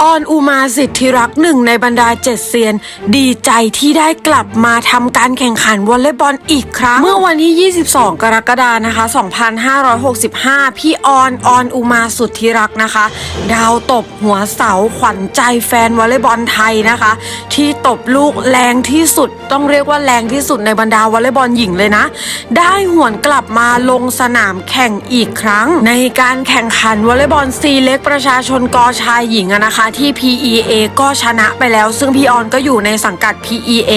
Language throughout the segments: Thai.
ออนอุมาสิทธิรักหนึ่งในบรรดาเจ็ดเซียน ดีใจที่ได้กลับมาทำการแข่งขันวอลเลย์บอลอีกครั้ง เมื่อวันที่ 22 กรกฎานะคะ 2565 พี่ออนออนอุมาสุทธิรักนะคะ ดาวตบหัวเสาขวัญใจแฟนวอลเลย์บอลไทยนะคะ ที่ตบลูกแรงที่สุดต้องเรียกว่าแรงที่สุดในบรรดาวอลเลย์บอลหญิงเลยนะ ได้หวนกลับมาลงสนามแข่งอีกครั้ง ในการแข่งขันวอลเลย์บอลซีเล็กประชาชนกอชายหญิงอะนะคะที่ PEA ก็ชนะไปแล้ว ซึ่งพี่ออนก็อยู่ในสังกัด PEA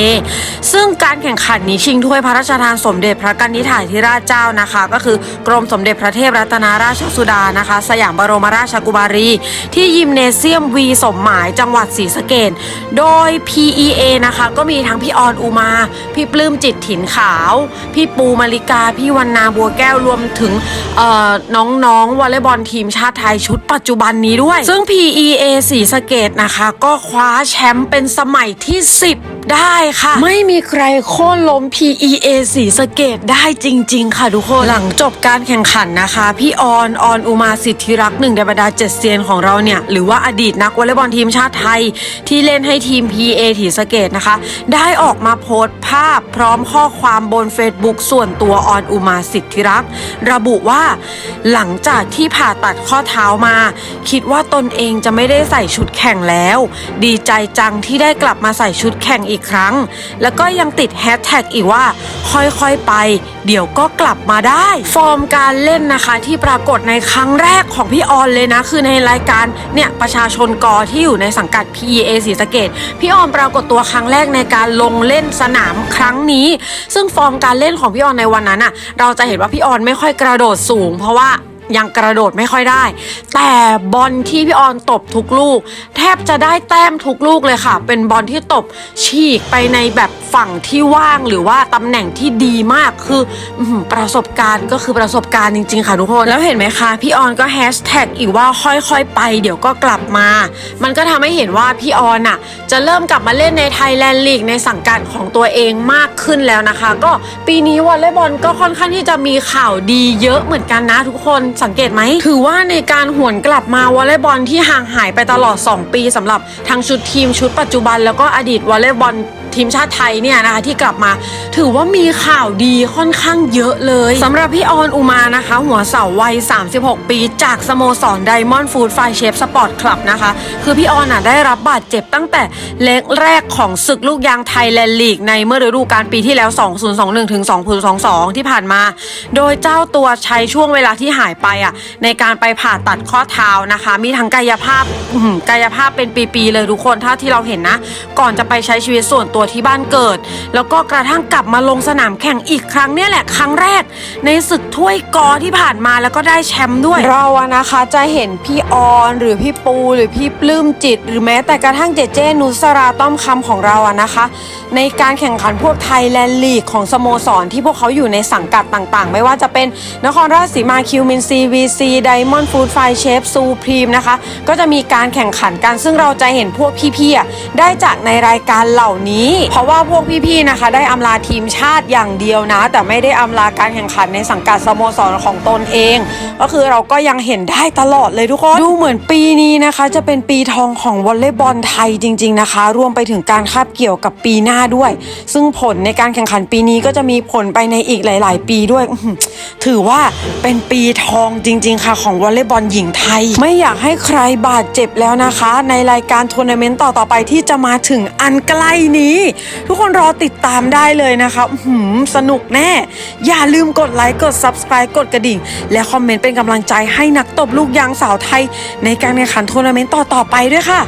ซึ่งการแข่งขันนี้ชิงถ้วยพระราชทานสมเด็จพระกนิษฐาธิราชเจ้านะคะ ก็คือกรมสมเด็จพระเทพรัตนราชสุดานะคะ สยามบรมราชกุมารี ที่ยิมเนเซียมวีสมหมายจังหวัดศรีสะเกดโดย PEA นะคะก็มีทั้งพี่ออนอุมา พี่ปลื้มจิตถิ่นขาว พี่ปูมาริกา พี่วันนาบัวแก้วรวมถึงเอ่อน้องๆวอลเลย์บอลทีมชาติไทยชุดปัจจุบันนี้ด้วย ซึ่ง PEA สศรีสะเกดนะคะ ก็คว้าแชมป์เป็นสมัยที่ 10 ได้ค่ะ ไม่มีใครโค่นล้ม PEA ศรีสะเกดได้จริง ๆ ค่ะทุกคน หลังจบการแข่งขันนะคะ พี่ออนออนอุมาสิทธิรักษ์หนึ่งในบรรดาเจ็ดเซียนของเราเนี่ย หรือว่าอดีตนักวอลเลย์บอลทีมชาติไทย ที่เล่นให้ทีม PA ศรีสะเกดนะคะ ได้ออกมาโพสต์ภาพพร้อมข้อความบน Facebook ส่วนตัวออนอุมาสิทธิรักษ์ระบุว่าหลังจากที่ผ่าตัดข้อเท้ามา คิดว่าตนเองจะไม่ได้ใส่ชุดแข่งแล้ว ดีใจจังที่ได้กลับมาใส่ชุดแข่งอีกครั้ง แล้วก็ยังติดแฮชแท็กอีกว่า ค่อยๆไป เดี๋ยวก็กลับมาได้ ฟอร์มการเล่นนะคะที่ปรากฏในครั้งแรกของพี่ออนเลยนะ คือในรายการเนี่ยประชาชนกอที่อยู่ในสังกัด PEA ศรีสะเกดพี่ออนปรากฏตัวครั้งแรกในการลงเล่นสนามครั้งนี้ ซึ่งฟอร์มการเล่นของพี่ออนในวันนั้นอะเราจะเห็นว่าพี่ออนไม่ค่อยกระโดดสูง เพราะว่า ยังกระโดดไม่ค่อยได้ แต่บอลที่พี่ออนตบทุกลูก แทบจะได้แต้มทุกลูกเลยค่ะ เป็นบอลที่ตบฉีกไปในแบบฝั่งที่ว่างหรือว่าตำแหน่งที่ดีมากคืออประสบการณ์ก็คือประสบการณ์จริง ๆ ค่ะทุกคน แล้วเห็นไหมคะพี่ออนก็แฮชแท็กอีกว่าค่อยๆไป เดี๋ยวก็กลับมา มันก็ทำให้เห็นว่าพี่ออนอะ จะเริ่มกลับมาเล่นในไทยแลนด์ลีกในสังกัดของตัวเองมากขึ้นแล้วนะคะ ก็ปีนี้วอลเลย์บอลก็ค่อนข้างที่จะมีข่าวดีเยอะเหมือนกันนะทุกคนสังเกตไหม ถือว่าในการหวนกลับมาวอลเลย์บอลที่ห่างหายไปตลอด 2 ปีสำหรับทั้งชุดทีมชุดปัจจุบันแล้วก็อดีตวอลเลย์บอล ทีมชาติไทยเนี่ยนะคะที่กลับมา ถือว่ามีข่าวดีค่อนข้างเยอะเลยสำหรับพี่ออนอุมานะคะ หัวเสาวัย 36 ปี จากสโมสรไดมอนด์ฟู้ดไฟเชฟสปอร์ตคลับนะคะ คือพี่ออนอะได้รับบาดเจ็บตั้งแต่เล็กแรกของศึกลูกยางไทยแลนด์ลีกในเมื่อฤดูกาลปีที่แล้ว 2021ถึง2022 ที่ผ่านมา โดยเจ้าตัวใช้ช่วงเวลาที่หายไปอะในการไปผ่าตัดข้อเท้านะคะ มีทั้งกายภาพกายภาพเป็นปีๆเลยทุกคนถ้าที่เราเห็นนะ ก่อนจะไปใช้ชีวิตส่วนตัวที่บ้านเกิด แล้วก็กระทั่งกลับมาลงสนามแข่งอีกครั้งเนี่ยแหละครั้งแรก ในศึกถ้วยกอที่ผ่านมาแล้วก็ได้แชมป์ด้วย เราอะนะคะจะเห็นพี่ออนหรือพี่ปูหรือพี่ปลื้มจิต หรือแม้แต่กระทั่งเจเจนุสราต้อมคำของเราอะนะคะ ในการแข่งขันพวกไทยแลนด์ลีกของสโมสรที่พวกเขาอยู่ในสังกัดต่างๆ ไม่ว่าจะเป็นนครราชสีมาคิวมินซีวีซีไดมอนด์ฟูดไฟเชฟซูพรีมนะคะก็จะมีการแข่งขันกันซึ่งเราจะเห็นพวกพี่ๆได้จากในรายการเหล่านี้เพราะว่าพวกพี่ๆนะคะ ได้อำลาทีมชาติอย่างเดียวนะ แต่ไม่ได้อำลาการแข่งขันในสังกัดสโมสรของตนเอง ก็คือเราก็ยังเห็นได้ตลอดเลยทุกคนดูเหมือนปีนี้นะคะ จะเป็นปีทองของวอลเลย์บอลไทยจริง ๆนะคะ รวมไปถึงการคาบเกี่ยวกับปีหน้าด้วย ซึ่งผลในการแข่งขันปีนี้ก็จะมีผลไปในอีกหลาย ๆ ปีด้วยถือว่าเป็นปีทองจริง ๆ ค่ะ ของวอลเลย์บอลหญิงไทย ไม่อยากให้ใครบาดเจ็บแล้วนะคะ ในรายการทัวร์นาเมนต์ต่อๆไปที่จะมาถึงอันใกล้นี้ทุกคนรอติดตามได้เลยนะคะหืมสนุกแน่ อย่าลืมกดไลค์กด subscribe กดกระดิ่ง และคอมเมนต์เป็นกำลังใจให้นักตบลูกยางสาวไทย ในการแข่งขันทัวร์นาเมนต์ต่อๆไปด้วยค่ะ